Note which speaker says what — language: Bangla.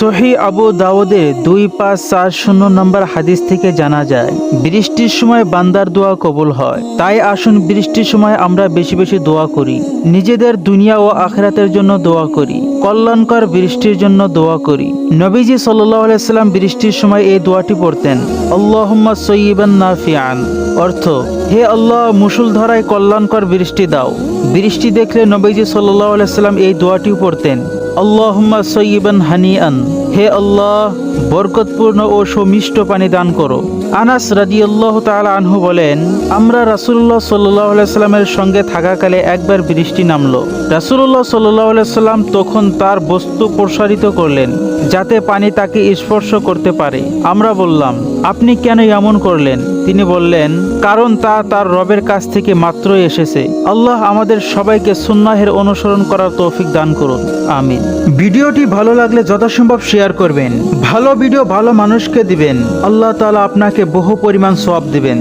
Speaker 1: সহি আবু দাউদের দুই পাঁচ চার শূন্য নম্বর হাদিস থেকে জানা যায়, বৃষ্টির সময় বান্দার দোয়া কবুল হয়। তাই আসুন বৃষ্টির সময় আমরা বেশি বেশি দোয়া করি। নিজেদের দুনিয়া ও আখরাতের জন্য দোয়া করি। কল্যাণকর বৃষ্টির জন্য দোয়া করি। নবীজি সাল্লাহ আলাইসাল্লাম বৃষ্টির সময় এই দোয়াটি পড়তেন, আল্লাহম্মা সৈয়বান নাফিয়ান অর্থ, হে আল্লাহ মুসুলধারায় কল্যাণকর বৃষ্টি দাও। বৃষ্টি দেখলে নবীজি সাল্লাহ আলাইসাল্লাম এই দোয়াটিও পড়তেন আল্লাহুম্মা সৈয়বান হানিয়ান হে আল্লাহ বরকতপূর্ণ ও সুমিষ্ট পানি দান করো। আনাস রাদিয়াল্লাহু তাআলা আনহু বলেন, আমরা আলাইহি সাল্লামের সঙ্গে থাকাকালে একবার বৃষ্টি নামলো। রাসুল্লাহ সাল্লাম তখন তার বস্তু প্রসারিত করলেন, যাতে পানি তাকে স্পর্শ করতে পারে। আমরা বললাম, আপনি কেন এমন করলেন? তিনি বললেন, কারণ তা তার রবের কাছ থেকে মাত্রই এসেছে। আল্লাহ আমাদের সবাইকে সুন্নাহের অনুসরণ করার তৌফিক দান করুন। আমিন। ভিডিওটি ভালো লাগলে যথাসম্ভব শেয়ার করবেন। ভালো ভিডিও ভালো মানুষকে দিবেন। আল্লাহ তালা আপনাকে বহু পরিমাণ সব দিবেন।